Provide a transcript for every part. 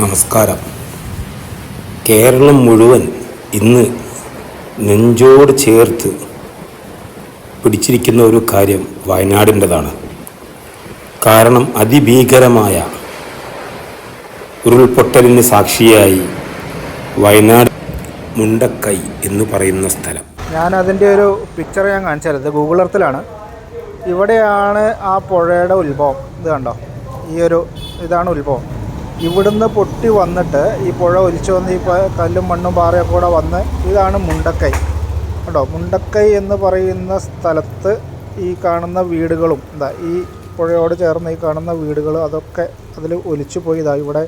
നമസ്കാരം. കേരളം മുഴുവൻ ഇന്ന് നെഞ്ചോട് ചേർത്ത് പിടിച്ചിരിക്കുന്ന ഒരു കാര്യം വയനാടിന്റെതാണ്. കാരണം അതിഭീകരമായ ഉരുൾപൊട്ടലിന് സാക്ഷിയായി വയനാട് മുണ്ടക്കൈ എന്ന് പറയുന്ന സ്ഥലം. ഞാൻ അതിന്റെ ഒരു പിക്ചർ ഞാൻ കാണിച്ചത് ഇത് ഗൂഗിൾ എർത്തിലാണ് ഇവിടെയാണ് ആ പുഴയുടെ ഉത്ഭവം. ഇത് കണ്ടോ? ഈ ഒരു ഇതാണ് ഉത്ഭവം. ഇവിടുന്ന് പൊട്ടി വന്നിട്ട് ഈ പുഴ ഒലിച്ചു വന്ന് ഈ കല്ലും മണ്ണും പാറയൊക്കെ കൂടെ വന്ന് ഇതാണ് മുണ്ടക്കൈ. കേട്ടോ മുണ്ടക്കൈ എന്ന് പറയുന്ന സ്ഥലത്ത് ഈ കാണുന്ന വീടുകളും എന്താ ഈ പുഴയോട് ചേർന്ന് ഈ കാണുന്ന വീടുകൾ അതൊക്കെ അതിൽ ഒലിച്ചു പോയി. ഇതാ ഇവിടെ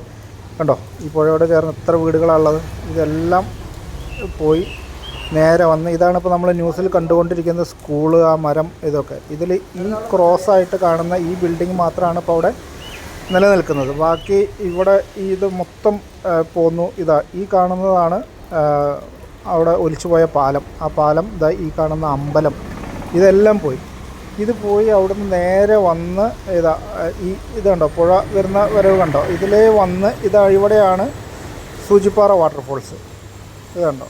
കണ്ടോ? ഈ പുഴയോട് ചേർന്ന് എത്ര വീടുകളാണുള്ളത്? ഇതെല്ലാം പോയി നേരെ വന്ന് ഇതാണ് ഇപ്പോൾ നമ്മൾ ന്യൂസിൽ കണ്ടുകൊണ്ടിരിക്കുന്ന സ്കൂൾ ആ മരം ഇതൊക്കെ. ഇതിൽ ഈ ക്രോസ് ആയിട്ട് കാണുന്ന ഈ ബിൽഡിംഗ് മാത്രമാണ് ഇപ്പോൾ അവിടെ നിലനിൽക്കുന്നത്. ബാക്കി ഇവിടെ ഇത് മൊത്തം പോന്നു. ഇതാ ഈ കാണുന്നതാണ് അവിടെ ഒലിച്ചുപോയ പാലം. ആ പാലം ഇതാ ഈ കാണുന്ന അമ്പലം. ഇതെല്ലാം പോയി. ഇത് പോയി അവിടുന്ന് നേരെ വന്ന് ഇതാ ഈ ഇത് കണ്ടോ പുഴ വരുന്ന വരവ് കണ്ടോ? ഇതിലേ വന്ന് ഇതാ ഇവിടെയാണ് സൂചിപ്പാറ വാട്ടർഫോൾസ്. ഇത് കണ്ടോ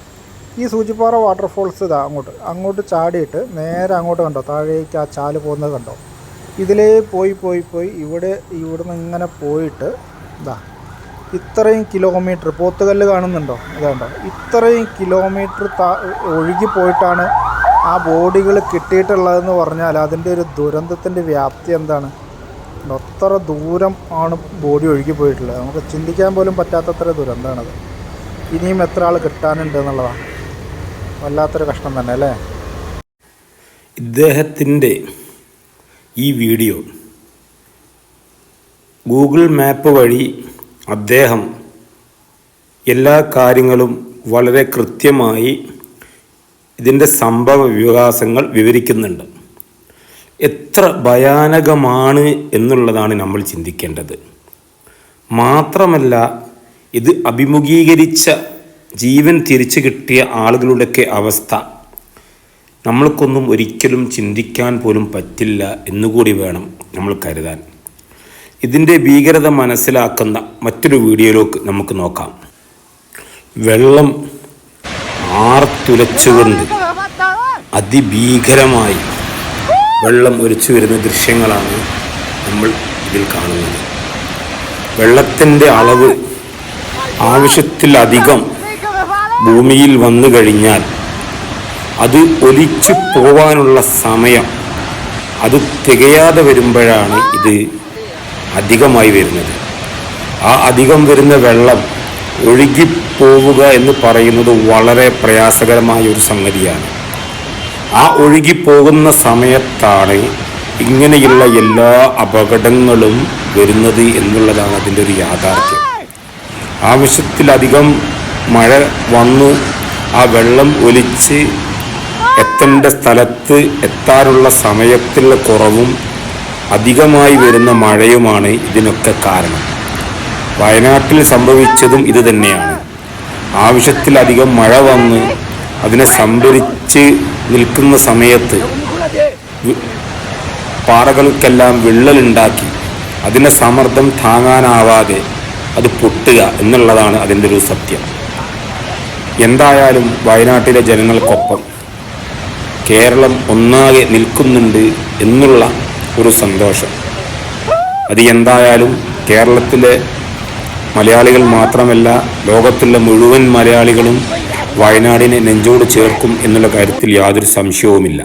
ഈ സൂചിപ്പാറ വാട്ടർഫോൾസ് ഇതാ അങ്ങോട്ട്. അങ്ങോട്ട് ചാടിയിട്ട് നേരെ അങ്ങോട്ട് കണ്ടോ? താഴേക്ക് ആ ചാൽ പോകുന്നത് കണ്ടോ? ഇതിലേ പോയി പോയി പോയി. ഇവിടെ ഇവിടുന്ന് ഇങ്ങനെ പോയിട്ട് ഇതാ ഇത്രയും കിലോമീറ്റർ പോത്തുകല്ല് കാണുന്നുണ്ടോ? ഇതാണ്ടോ ഇത്രയും കിലോമീറ്റർ താ ഒഴുകി പോയിട്ടാണ് ആ ബോഡികൾ കിട്ടിയിട്ടുള്ളതെന്ന് പറഞ്ഞാൽ അതിന്റെ ഒരു ദുരന്തത്തിന്റെ വ്യാപ്തി എന്താണ്? അത്ര ദൂരം ആണ് ബോഡി ഒഴുകി പോയിട്ടുള്ളത്? നമുക്ക് ചിന്തിക്കാൻ പോലും പറ്റാത്തത്ര ദുരന്തമാണത്. ഇനിയും എത്ര ആൾ കിട്ടാനുണ്ട് എന്നുള്ളതാണ്. വല്ലാത്തൊരു കഷ്ടം തന്നെ അല്ലേ? ഇദ്ദേഹത്തിന്റെ ഈ വീഡിയോ. ഗൂഗിൾ മാപ്പ് വഴി അദ്ദേഹം എല്ലാ കാര്യങ്ങളും വളരെ കൃത്യമായി ഇതിന്റെ സംഭവ വികാസങ്ങൾ വിവരിക്കുന്നുണ്ട്. എത്ര ഭയാനകമാണ് എന്നുള്ളതാണ് നമ്മൾ ചിന്തിക്കേണ്ടത്. മാത്രമല്ല ഇത് അഭിമുഖീകരിച്ച ജീവൻ തിരിച്ചു കിട്ടിയ ആളുകളുടെയൊക്കെ അവസ്ഥ. നമ്മൾക്കൊന്നും ഒരിക്കലും ചിന്തിക്കാൻ പോലും പറ്റില്ല എന്നുകൂടി വേണം നമ്മൾ കരുതാൻ. ഇതിന്റെ ഭീകരത മനസ്സിലാക്കുന്ന മറ്റൊരു വീഡിയോയിലേക്ക് നമുക്ക് നോക്കാം. വെള്ളം ആർത്തുലച്ചുകൊണ്ട് അതിഭീകരമായി വെള്ളം ഒലിച്ചു വരുന്ന ദൃശ്യങ്ങളാണ് നമ്മൾ ഇതിൽ കാണുന്നത്. വെള്ളത്തിന്റെ അളവ് ആവശ്യത്തിലധികം ഭൂമിയിൽ വന്നു കഴിഞ്ഞാൽ അത് ഒലിച്ചു പോവാനുള്ള സമയം അത് തികയാതെ വരുമ്പോഴാണ് ഇത് അധികമായി വരുന്നത്. ആ അധികം വരുന്ന വെള്ളം ഒഴുകിപ്പോവുക എന്ന് പറയുന്നത് വളരെ പ്രയാസകരമായ ഒരു സംഗതിയാണ്. ആ ഒഴുകിപ്പോകുന്ന സമയത്താണ് ഇങ്ങനെയുള്ള എല്ലാ അപകടങ്ങളും വരുന്നത് എന്നുള്ളതാണ് അതിന്റെ ഒരു യാഥാർത്ഥ്യം. ആവശ്യത്തിലധികം മഴ വന്നു ആ വെള്ളം ഒലിച്ച് എത്തേണ്ട സ്ഥലത്ത് എത്താറുള്ള സമയത്തുള്ള കുറവും അധികമായി വരുന്ന മഴയുമാണ് ഇതിനൊക്കെ കാരണം. വയനാട്ടിൽ സംഭവിച്ചതും ഇത് തന്നെയാണ്. ആവശ്യത്തിലധികം മഴ വന്ന് അതിനെ സംഭരിച്ച് നിൽക്കുന്ന സമയത്ത് പാറകൾക്കെല്ലാം വിള്ളലുണ്ടാക്കി അതിന്റെ സമ്മർദ്ദം താങ്ങാനാവാതെ അത് പൊട്ടുക എന്നുള്ളതാണ് അതിന്റെ ഒരു സത്യം. എന്തായാലും വയനാട്ടിലെ ജനങ്ങൾക്കൊപ്പം കേരളം ഒന്നാകെ നിൽക്കുന്നുണ്ട് എന്നുള്ള ഒരു സന്തോഷം. അത് എന്തായാലും കേരളത്തിലെ മലയാളികൾ മാത്രമല്ല ലോകത്തിലെ മുഴുവൻ മലയാളികളും വയനാടിനെ നെഞ്ചോട് ചേർക്കും എന്നുള്ള കാര്യത്തിൽ യാതൊരു സംശയവുമില്ല.